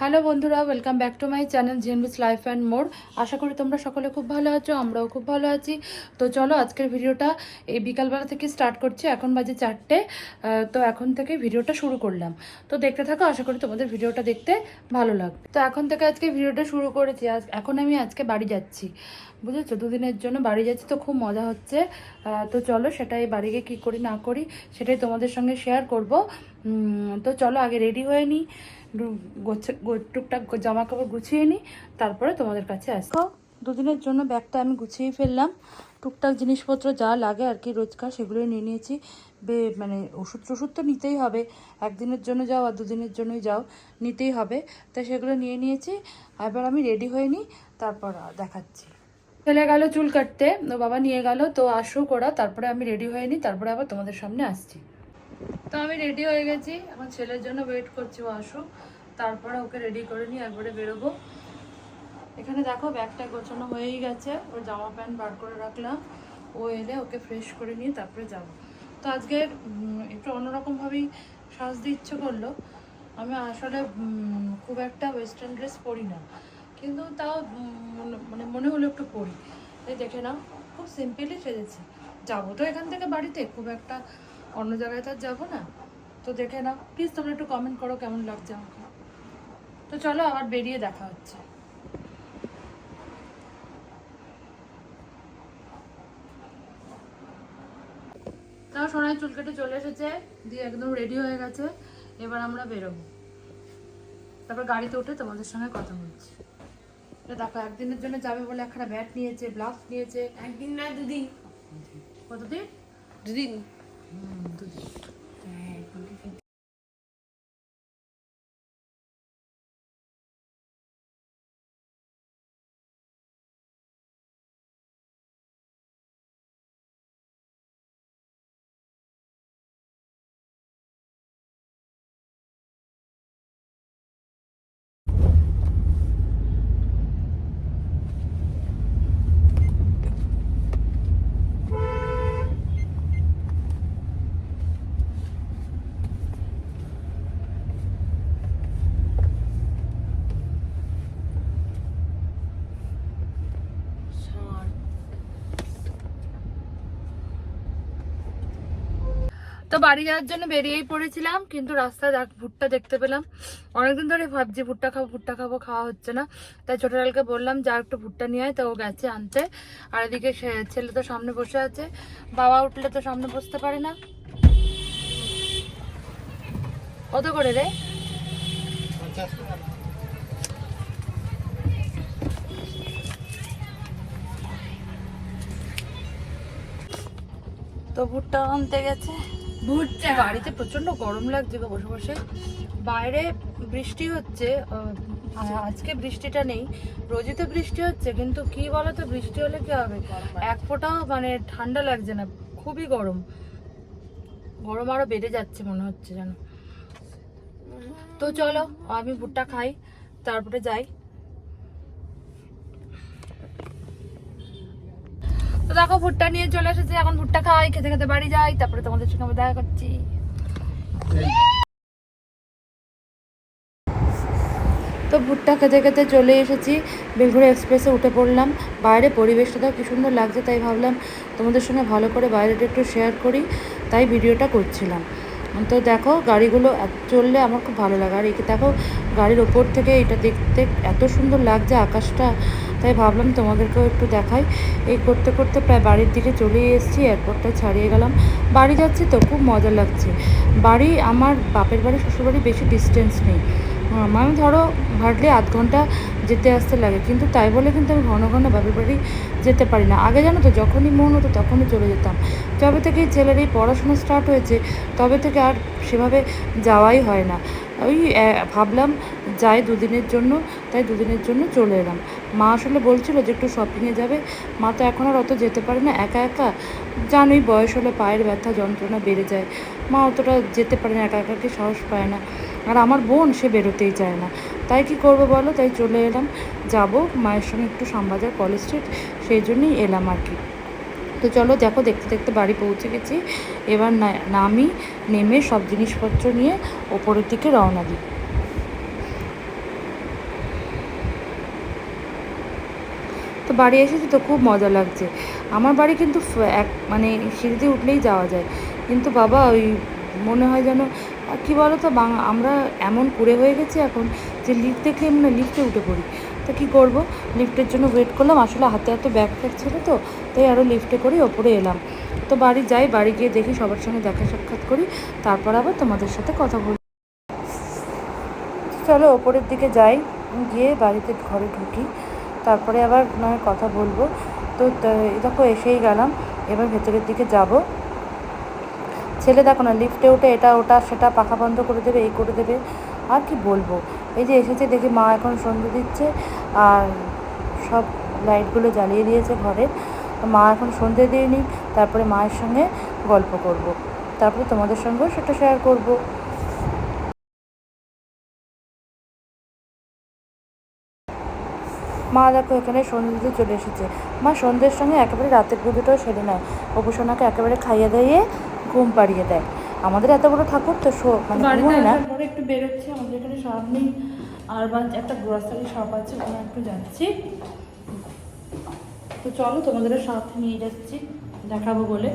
Hello বন্ধুরা welcome back to my channel জেনভিস life and more আশা করি তোমরা সকলে খুব ভালো আছো, আমরাও খুব ভালো আছি। তো চলো আজকের ভিডিওটা এই বিকালবেলা থেকে স্টার্ট করছি, এখন বাজে চারটে তো এখন থেকে ভিডিওটা শুরু করলাম। তো দেখতে থাকো, আশা করি তোমাদের ভিডিওটা দেখতে ভালো লাগবে। তো এখন থেকে আজকে ভিডিওটা শুরু করেছি এখন আমি আজকে বাড়ি যাচ্ছি। বুঝেছ? দুদিনের জন্য বাড়ি যাচ্ছি, তো খুব মজা হচ্ছে। তো চলো সেটাই বাড়ি গিয়ে কী করি না করি, সেটাই তোমাদের সঙ্গে শেয়ার করব। তো চলো আগে রেডি হয়ে নিই। টুকটাক জামা কাপড় গুছিয়ে নিই তারপরে তোমাদের কাছে আসব দুদিনের জন্য ব্যাগটা আমি গুছিয়ে ফেললাম। টুকটাক জিনিসপত্র যা লাগে আর কি রোজকার সেগুলোই নিয়ে নিয়েছি। বে মানে ওষুধ টষুধ তো নিতেই হবে। একদিনের জন্য যাও আর দুদিনের জন্যই যাও, নিতেই হবে। তাই সেগুলো নিয়ে নিয়েছি। এবার আমি রেডি হয়ে নিই তারপর দেখাচ্ছি। চলে গেল চুল কাটতে, ও বাবা নিয়ে গেল, তো আসুক ওরা তারপরে আমি রেডি হয়ে নিই তারপরে আবার তোমাদের সামনে আসছি। তো আমি রেডি হয়ে গেছি এখন ছেলের জন্য ওয়েট করছি, ও আসুক। তারপরে ওকে রেডি করে নিয়ে একবারে বেরোবো। এখানে দেখো ব্যাগটা গোছানো হয়েই গেছে। ওর জামা প্যান্ট বার করে রাখলাম। ও এলে ওকে ফ্রেশ করে নিয়ে তারপরে যাব। তো আজকে একটু অন্যরকমভাবেই সাজতে ইচ্ছে করল। আমি আসলে খুব একটা ওয়েস্টার্ন ড্রেস পরি না। কিন্তু তাও মনে- মানে হলো একটু পরি। এই দেখে নাও, খুব সিম্পলি সেজেছি। যাব তো এখান থেকে বাড়িতে, খুব একটা অন্য জায়গায় তো আর যাব না। তো দেখে নাও প্লিজ তোমরা একটু কমেন্ট করো কেমন লাগছে আমাকে। তো চলো আবার বেরিয়ে দেখা হচ্ছে। তাও সোনাই চুল কেটে চলে এসেছে দিয়ে একদম রেডি হয়ে গেছে। এবার আমরা বেরোবো। তারপর গাড়িতে উঠে তোমাদের সঙ্গে কথা বলছি। দেখো একদিনের জন্য যাবে বলে একটা ব্যাট নিয়েছে ব্লাউজ নিয়েছে। একদিন না দুদিন। কতদিন? দুদিন। দুদিন। তো বাড়ি যাওয়ার জন্য বেরিয়েই পড়েছিলাম, কিন্তু রাস্তায় দেখ- ভুট্টা দেখতে পেলাম। অনেকদিন ধরে ভাবছি, ভুট্টা খাব ভুট্টা খাব, খাওয়া হচ্ছে না। তাই ছোট লালকে বললাম, যা একটু ভুট্টা নিয়ে আয়, তো ও গেছে আনতে। আর এদিকে ছেলে তো সামনে বসে আছে। বাবা উঠলে তো সামনে বসতে পারে না। কত করে রে? তো ভুট্টা আনতে গেছে। ভুট্টা বাড়িতে প্রচণ্ড গরম লাগছে গো বসে বসে। বাইরে বৃষ্টি হচ্ছে আজকে বৃষ্টিটা নেই রোজই তো বৃষ্টি হচ্ছে কিন্তু কি বলতো বৃষ্টি হলে কি হবে? এক ফোঁটাও মানে ঠান্ডা লাগছে না খুবই গরম। গরম আরও বেড়ে যাচ্ছে মনে হচ্ছে যেন। তো চলো আমি ভুট্টা খাই তারপরে যাই। তো দেখো, ভুট্টা নিয়ে চলে এসেছি। এখন ভুট্টা খাই, খেতে খেতে বাড়ি যাই, তারপরে তোমাদের সঙ্গে আবার দেখা করছি। তো ভুট্টা খেতে খেতে চলে এসেছি। বেলঘুরি এক্সপ্রেসে উঠে পড়লাম। বাইরে পরিবেশটা তো কি সুন্দর লাগছে তাই ভাবলাম তোমাদের সঙ্গে ভালো করে বাইরেটা একটু শেয়ার করি, তাই ভিডিওটা করছিলাম। তো দেখো, গাড়িগুলো চললে আমার খুব ভালো লাগে। আর এই দেখো, গাড়ির ওপর থেকে এটা দেখতে এত সুন্দর লাগছে, আকাশটা তাই ভাবলাম তোমাদেরকেও একটু দেখাই। এই করতে করতে প্রায় বাড়ির দিকে চলে এসেছি এয়ারপোর্টটা ছাড়িয়ে গেলাম। বাড়ি যাচ্ছি তো, খুব মজা লাগছে। বাড়ি আমার বাপের বাড়ি, শ্বশুরবাড়ি বেশি ডিস্টেন্স নেই। আমার ধরো হার্ডলি আধ ঘণ্টা যেতে আসতে লাগে। কিন্তু তাই বলে কিন্তু আমি ঘন ঘন বাপের বাড়ি যেতে পারি না। আগে জানো তো, যখনই মন হতো তখনই চলে যেতাম। যবে থেকে ছেলের এই পড়াশোনা স্টার্ট হয়েছে, তবে থেকে আর সেভাবে যাওয়াই হয় না। ওই ভাবলাম যাই দুদিনের জন্য, তাই দুদিনের জন্য চলে এলাম। মা আসলে বলছিল যে একটু শপিংয়ে যাবে। মা তো এখন আর অত যেতে পারে না, একা একা। জানোই বয়স হলে পায়ের ব্যথা, যন্ত্রণা বেড়ে যায়। মা অতটা যেতে পারে না, একা একাকে সাহস পায় না। আর আমার বোন, সে বেরোতেই চায় না। তাই কি করব বলো? তাই চলে এলাম। যাব মায়ের সঙ্গে একটু শ্যামবাজার কলেজ স্ট্রিট, সেই জন্যই এলাম আর কি। তো চলো দেখো, দেখতে দেখতে বাড়ি পৌঁছে গেছি। এবার নামি, নেমে সব জিনিসপত্র নিয়ে ওপরের দিকে রওনা দিই। বাড়ি এসেছি তো খুব মজা লাগছে। আমার বাড়ি কিন্তু এক মানে সিঁড়িতে উঠলেই যাওয়া যায়। কিন্তু বাবা ওই মনে হয় যেন কী বলো তো বাং, আমরা এমন কুড়ে হয়ে গেছি এখন যে লিফট দেখলে মানে লিফটে উঠে পড়ি। তো কী করব? লিফটের জন্য ওয়েট করলাম, আসলে হাতে হাতে ব্যাগ ফ্যাগ ছিল তো, তাই আরও লিফটে করে ওপরে এলাম। তো বাড়ি যাই, বাড়ি গিয়ে দেখি সবার সঙ্গে দেখা সাক্ষাৎ করি, তারপর আবার তোমাদের সাথে কথা বলি। চলো ওপরের দিকে যাই, গিয়ে বাড়িতে ঘরে ঢুকি। তারপরে আবার নয় কথা বলব। তো দেখো এসেই গেলাম, এবার ভেতরের দিকে যাব। ছেলে দেখো না, লিফটে উঠে এটা ওটা সেটা পাখা বন্ধ করে দেবে, এই করে দেবে, আর কি বলব? এই যে এসেছে, দেখি মা এখন সন্ধে দিচ্ছে, আর সব লাইটগুলো জ্বালিয়ে দিয়েছে ঘরে। তো মা এখন সন্ধে দিইনি তারপরে মায়ের সঙ্গে গল্প করব। তারপরে তোমাদের সঙ্গেও সেটা শেয়ার করব। মা দেখো এখানে সন্ধে দিতে চলে এসেছে। মা সন্ধ্যের সঙ্গে একেবারে রাতের পুজোটাও সেরে নেয়। অপুসোনাকে একেবারে খাইয়ে দাইয়ে ঘুম পাড়িয়ে দেয়। আমাদের এত বড় ঠাকুর তো শো মানে না। একটু বেরোচ্ছে আমাদের এখানে সামনে আর একটা গ্রোসারি শপ আছে ওখানে একটু যাচ্ছি। তো চলো তোমাদের সাথে নিয়ে যাচ্ছি দেখাবো বলে।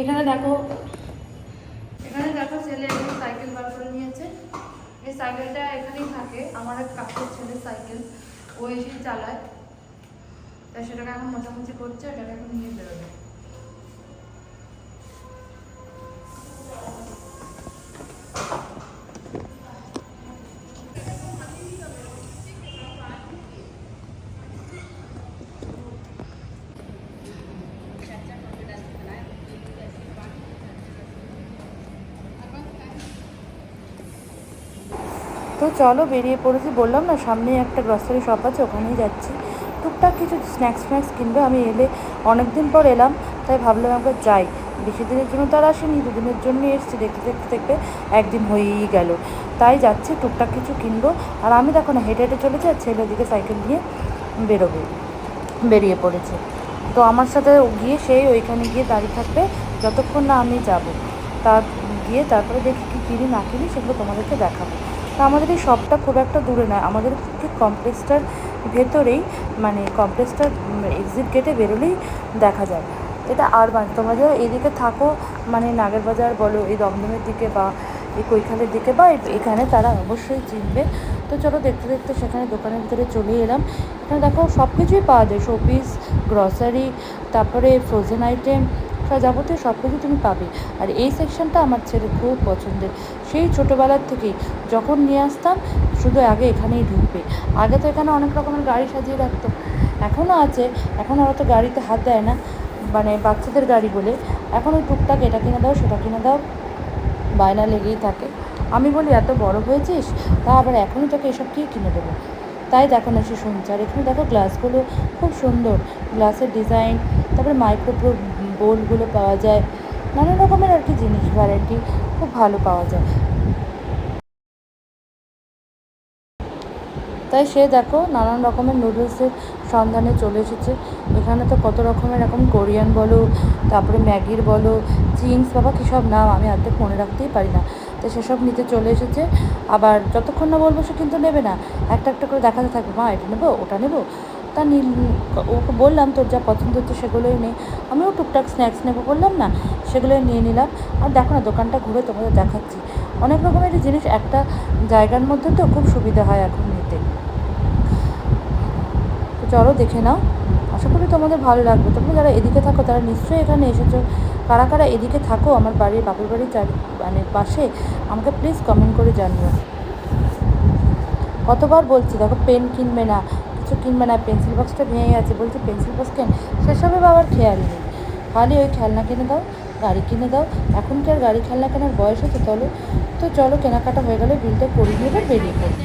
এখানে দেখো এখানে দেখো ছেলে সাইকেল বার করে নিয়েছে এই সাইকেলটা এখানেই থাকে। আমার এক কাকুর ছেলে সাইকেল, ও এসে চালায়। তাই সেটাকে এখন মোছামুছি করছে এটাকে এখন নিয়ে বেরোবে তো চলো বেরিয়ে পড়েছি। বললাম না, সামনেই একটা গ্রসারি শপ আছে, ওখানেই যাচ্ছি। টুকটাক কিছু স্ন্যাক্স ফ্ন্যাক্স কিনবে, আমি এলে অনেক দিন পর এলাম, তাই ভাবলাম একবার যাই। বেশি দিনের জন্য তো আর আসেনি, দুদিনের জন্যই এসেছি, দেখতে দেখতে দেখতে একদিন হয়েই গেল। তাই যাচ্ছি, টুকটাক কিছু কিনবো। আর আমি দেখো না, হেঁটে হেঁটে চলেছি, আর ছেলে ওদিকে সাইকেল নিয়ে বেরোবে, বেরিয়ে পড়েছে। তো আমার সাথে গিয়ে সেই ওইখানে গিয়ে দাঁড়িয়ে থাকবে, যতক্ষণ না আমি যাব। তার গিয়ে তারপরে দেখি কী কিনি, না কিনি, সেগুলো তোমাদেরকে দেখাবো। তা আমাদের এই শপটা খুব একটা দূরে নয়। আমাদের ঠিক কমপ্লেক্সটার ভেতরেই মানে কমপ্লেক্সটার এক্সিট গেটে বেরোলেই দেখা যায়। এটা আর আরবান তোমরা যারা এদিকে থাকো মানে নাগেরবাজার বলো, এই দমদমের দিকে বা এই কৈখালের দিকে বা এখানে তারা অবশ্যই চিনবে। তো চলো দেখতে দেখতে সেখানে দোকানের ভিতরে চলে এলাম। এখানে দেখো সব কিছুই পাওয়া যায়। শোপিস গ্রসারি তারপরে ফ্রোজেন আইটেম যাবতীয় সব কিছু তুমি পাবে। আর এই সেকশনটা আমার ছেলে খুব পছন্দের। সেই ছোটোবেলার থেকেই যখন নিয়ে আসতাম, শুধু আগে এখানেই ঢুকবে। আগে তো এখানে অনেক রকমের গাড়ি সাজিয়ে রাখতো। এখনও আছে। এখন ওরা তো গাড়িতে হাত দেয় না মানে বাচ্চাদের গাড়ি বলে। এখন ওই টুকটাক এটা কিনে দাও, সেটা কিনে দাও, বায়না লেগেই থাকে। আমি বলি, এত বড় হয়েছিস, তা আবার এখনই তোকে এসব কী কিনে দেবো? তাই দেখো না সে শুনছে। আর এখানে দেখো গ্লাসগুলো খুব সুন্দর। গ্লাসের ডিজাইন তারপরে মাইক্রোপ্রো বোলগুলো পাওয়া যায়, নানা রকমের আর কি জিনিস ভ্যারাইটি খুব ভালো পাওয়া যায়। তাই সে দেখো নানান রকমের নুডলসের সন্ধানে চলে এসেছে। এখানে তো কত রকমের এখন কোরিয়ান বলো, তারপরে ম্যাগির বলো, চিংস, বাবা কী সব নাম আমি অর্ধেক মনে রাখতেই পারি না। তো সেসব নিতে চলে এসেছে। আবার যতক্ষণ না বলব সে কিন্তু নেবে না। একটা একটা করে দেখাতে থাকবে, মা, এটা নেব, ওটা নেব? তা নীল। ওকে বললাম, তোর যা পছন্দ হচ্ছে সেগুলোই নেই আমিও টুকটাক স্ন্যাক্স নেব বললাম, না, সেগুলোই নিয়ে নিলাম। আর দেখো না, দোকানটা ঘুরে তোমাদের দেখাচ্ছি। অনেক রকমের জিনিস একটা জায়গার মধ্যে তো খুব সুবিধা হয় এখন নিতে। তো চলো দেখে নাও। আশা করি তোমাদের ভালো লাগবে। তোমরা যারা এদিকে থাকো, তারা নিশ্চয়ই এখানে এসেছ। কারা কারা এদিকে থাকো, আমার বাড়ির, বাপের বাড়ির মানে পাশে, আমাকে প্লিজ কমেন্ট করে জানিও। কতবার বলছি, দেখো পেন কিনবে না। কিছু কিনবে না পেন্সিল বক্সটা ভেঙে গেছে বলছি পেন্সিল বক্স কেন? সেসবে বাবার খেয়াল নেই। খালি ওই খেলনা কিনে দাও গাড়ি কিনে দাও। এখন কি আর গাড়ি খেলনা কেনার বয়স হচ্ছে চলো। তো চলো কেনাকাটা হয়ে গেলে বিলটা করিয়ে নিয়ে এবার বেরিয়ে পড়ো।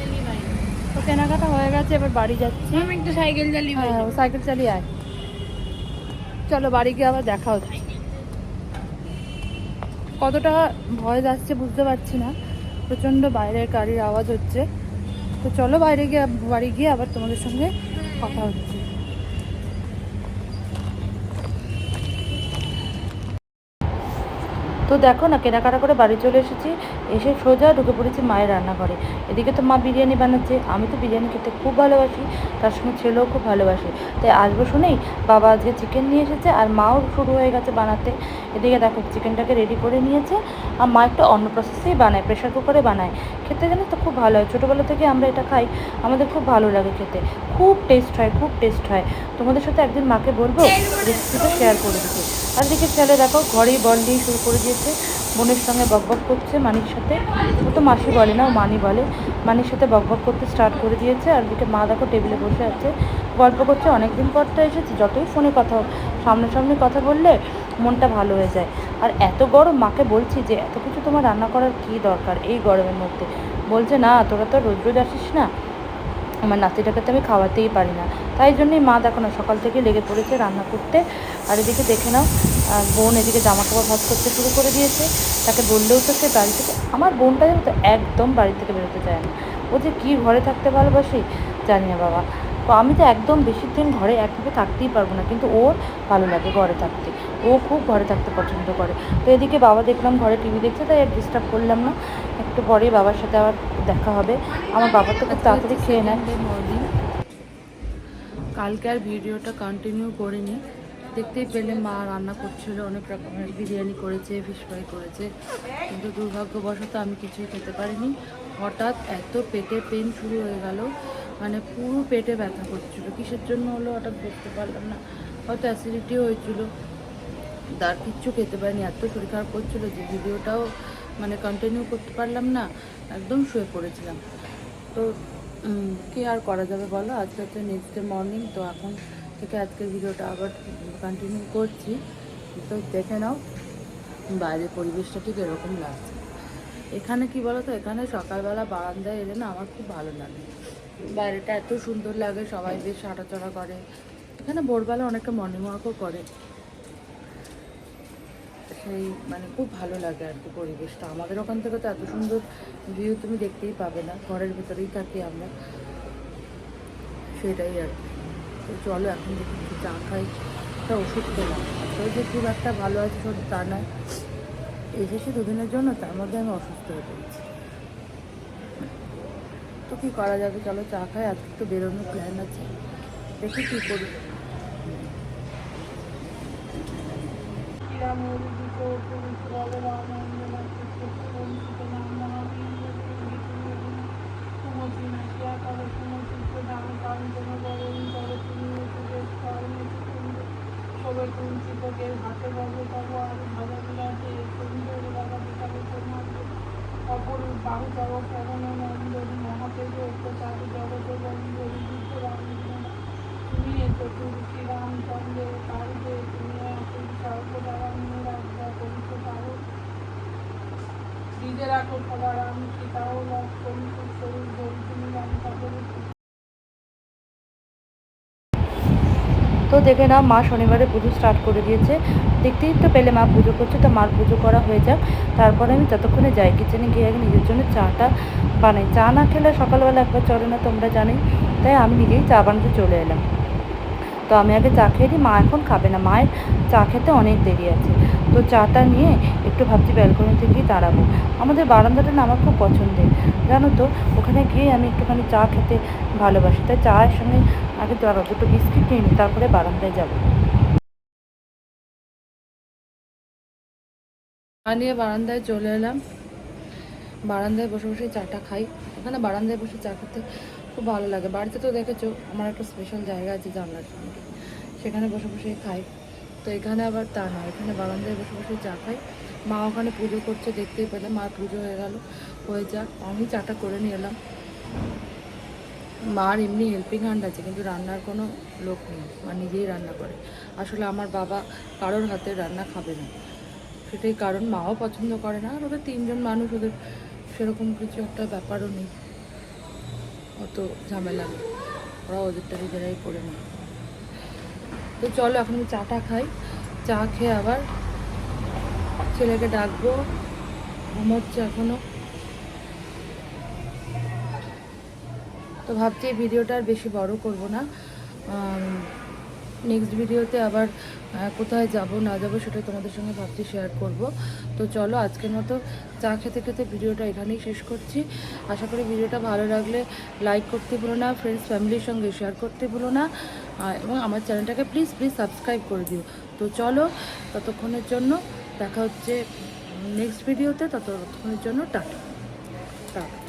তো কেনাকাটা হয়ে গেছে এবার বাড়ি যাচ্ছি। আমি একটু সাইকেল চালিয়ে হ্যাঁ সাইকেল চালিয়ে আয়। চলো বাড়ি গিয়ে আবার দেখা হচ্ছে। কতটা ভয় যাচ্ছে বুঝতে পারছি না। প্রচণ্ড বাইরের গাড়ির আওয়াজ হচ্ছে। তো চলো বাইরে গিয়ে বাড়ি গিয়ে আবার তোমাদের সঙ্গে কথা হচ্ছে। তো দেখো না, কেনাকাটা করে বাড়ি চলে এসেছি, এসে সোজা ঢুকে পড়েছি মায়ের রান্নাঘরে। এদিকে তো মা বিরিয়ানি বানাচ্ছে, আমি তো বিরিয়ানি খেতে খুব ভালোবাসি, তার সঙ্গে ছেলেও খুব ভালোবাসে। তাই আসব শুনেই, বাবা আজকে চিকেন নিয়ে এসেছে, আর মাও শুরু হয়ে গেছে বানাতে। এদিকে দেখো চিকেনটাকে রেডি করে নিয়েছে, আর মা একটু অন্য প্রসেসেই বানায় প্রেশার কুকারে বানায়। খেতে গেলে তো খুব ভালো হয়, ছোটোবেলা থেকে আমরা এটা খাই, আমাদের খুব ভালো লাগে খেতে। খুব টেস্ট হয়, খুব টেস্ট হয়। তোমাদের সাথে একদিন মাকে বলব রেসিপিটা শেয়ার করে দিতে। আর দিকে ছেলে দেখো, ঘরেই বল দিয়ে শুরু করে দিয়েছে। বোনের সঙ্গে বকবক করছে, মানির সাথে। ও তো মাসি বলে না, ও মানি বলে। মানির সাথে বকবক করতে স্টার্ট করে দিয়েছে, আর দিকে মা দেখো টেবিলে বসে আছে। গল্প করছে, অনেকদিন পর তো এসেছে, যতই ফোনে কথা সামনাসামনি কথা বললে মনটা ভালো হয়ে যায়। আর এত গরম, মাকে বলছি যে, এত কিছু তোমার রান্না করার কী দরকার এই গরমের মধ্যে? বলছে, না, তোরা তো রোজ রোজ আসিস না। আমার নাতিটাকে তো আমি খাওয়াতেই পারি না। তাই জন্যই মা দেখো না, সকাল থেকে লেগে পড়েছে রান্না করতে। আর এদিকে দেখে নাও আর বোন এদিকে জামা কাপড় ভাজ করতে শুরু করে দিয়েছে। তাকে বললেও তো সে বাড়ি থেকে আমার বোনটা তো একদম বাড়ি থেকে বেরোতে চায় না। ও যে কী ঘরে থাকতে ভালোবাসি, জানি না বাবা। তো আমি তো একদম বেশি দিন ঘরে একভাবে থাকতেই পারব না, কিন্তু ওর ভালো লাগে ঘরে থাকতে। ও খুব ঘরে থাকতে পছন্দ করে। তো এদিকে বাবা দেখলাম ঘরে টিভি দেখছে, তাই আর ডিস্টার্ব করলাম না। একটু পরেই বাবার সাথে আবার দেখা হবে। আমার বাবা তো খুব তাড়াতাড়ি খেয়ে নেয়। কালকে আর ভিডিওটা কন্টিনিউ করিনি। দেখতেই পেলে মা রান্না করছিল, অনেক রকমের বিরিয়ানি করেছে ফিশ ফ্রাই করেছে। কিন্তু দুর্ভাগ্যবশত আমি কিছুই খেতে পারিনি। হঠাৎ এত পেটে পেন শুরু হয়ে গেল মানে পুরো পেটে ব্যথা করছিল। কিসের জন্য হলো হঠাৎ বুঝতে পারলাম না। হয়তো অ্যাসিডিটিও হয়েছিল। তার কিচ্ছু খেতে পারিনি, এত শরীর খারাপ করছিল যে ভিডিওটাও মানে কন্টিনিউ করতে পারলাম না, একদম শুয়ে পড়েছিলাম। তো কি আর করা যাবে বলো? আজকে তো নেক্সট ডে মর্নিং তো এখন থেকে আজকের ভিডিওটা আবার কন্টিনিউ করছি। তো দেখে নাও বাইরের পরিবেশটা ঠিক এরকম লাগছে। এখানে কি বলো তো এখানে সকালবেলা বারান্দায় এলে না আমার খুব ভালো লাগে। বাইরেটা এত সুন্দর লাগে, সবাই বেশ হাঁটাচলা করে। এখানে ভোরবেলা অনেকে মর্নিং ওয়াকও করে। সেই মানে খুব ভালো লাগে আর কি পরিবেশটা। আমাদের ওখান থেকে তো এত সুন্দর ভিউ তুমি দেখতেই পাবে না। ঘরের ভেতরেই থাকি আমরা। সেটাই আর কি। তো চলো এখন দেখি একটু চা খাই, একটা ওষুধ খেলাম। তো যে খুব একটা ভালো আছে শরীর তা নয়। এসেছি দুদিনের জন্য, তার মধ্যে আমি অসুস্থ হয়ে পড়েছি। তো কী করা যাবে? চলো চা খাই, আজকে একটু বেরোনোর প্ল্যান আছে। দেখি কী করি। অপরূপ বাহু জগৎ কেমন নন্দনী মহাতেজ অত্যাচার জগত বন্ধনী যুদ্ধ রামচন্দ্র তুমি এ চতুর্থী রামচন্দ্র কার্যে তুমি অতুল সর্বদারা নিয়ে রাজা করিতে পারো রাখো সদা রাম সীতাও তুমি রাম দেখে নাও, মা শনিবারে পুজো স্টার্ট করে দিয়েছে। দেখতেই তো পেলে মা পুজো করছে, তো মার পুজো করা হয়ে যাক। তারপরে আমি যতক্ষণে যাই কিচেনে গিয়ে আগে নিজের জন্য চাটা বানাই। চা না খেলে সকালবেলা একবার চলে না, তোমরা জানোই। তাই আমি নিজেই চা বানাতে চলে এলাম। তো আমি আগে চা খেয়ে দিই মা এখন খাবে না। মায়ের চা খেতে অনেক দেরি আছে। তো চাটা নিয়ে একটু ভাবছি ব্যালকনি থেকেই দাঁড়াবো। আমাদের বারান্দাটা না আমার খুব পছন্দের। জানো তো, ওখানে গিয়ে আমি একটুখানি চা খেতে ভালোবাসি। তাই চায়ের সঙ্গে আগে দাঁড়াবো দুটো বিস্কিট নিয়ে নিই তারপরে বারান্দায় যাব। নিয়ে বারান্দায় চলে এলাম। বারান্দায় বসে বসে চাটা খাই। ওখানে বারান্দায় বসে চা খেতে খুব ভালো লাগে। বাড়িতে তো দেখেছ, আমার একটা স্পেশাল জায়গা আছে জানলার সামনে। সেখানে বসে বসে খাই। তো এখানে আবার তা না এখানে বারান্দায় বসে বসে চা খাই। মা ওখানে পুজো করছে, দেখতেই পেলে মার পুজো হয়ে গেল। হয়ে যাক, আমি চাটা করে নিয়ে এলাম। মার এমনি হেল্পিং হ্যান্ড আছে, কিন্তু রান্নার কোনো লোক নেই। মা নিজেই রান্না করে। আসলে আমার বাবা কারোর হাতে রান্না খাবে না। সেটাই কারণ, মাও পছন্দ করে না। আর ওদের তিনজন মানুষ, ওদের সেরকম কিছু একটা ব্যাপারও নেই। অত ঝামেলা ওরা ওদেরটা নিজেরাই করে নেয়। তো চলো, এখন আমি চাটা খাই। চা খেয়ে আবার ছেলেকে ডাকবো। ঘুমোচ্ছে এখনও তো ভাবছি এই ভিডিওটা আর বেশি বড় করব না। নেক্সট ভিডিওতে আবার কোথায় যাব, না যাব সেটা তোমাদের সঙ্গে ভাবছি শেয়ার করব। তো চলো, আজকের মতো চা খেতে খেতে ভিডিওটা এখানেই শেষ করছি। আশা করি ভিডিওটা ভালো লাগলে লাইক করতে ভুলো না ফ্রেন্ডস ফ্যামিলির সঙ্গে শেয়ার করতে ভুলো না। হ্যাঁ, এবং আমার চ্যানেলটাকে প্লিজ প্লিজ সাবস্ক্রাইব করে দিও। তো চলো, ততক্ষণের জন্য দেখা হচ্ছে নেক্সট ভিডিওতে ততক্ষণের জন্য টাটা। টাটা।